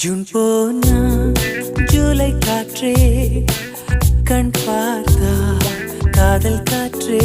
June போனா ஜூலை காற்றே கண் பார்த்தா காதல் காற்றே.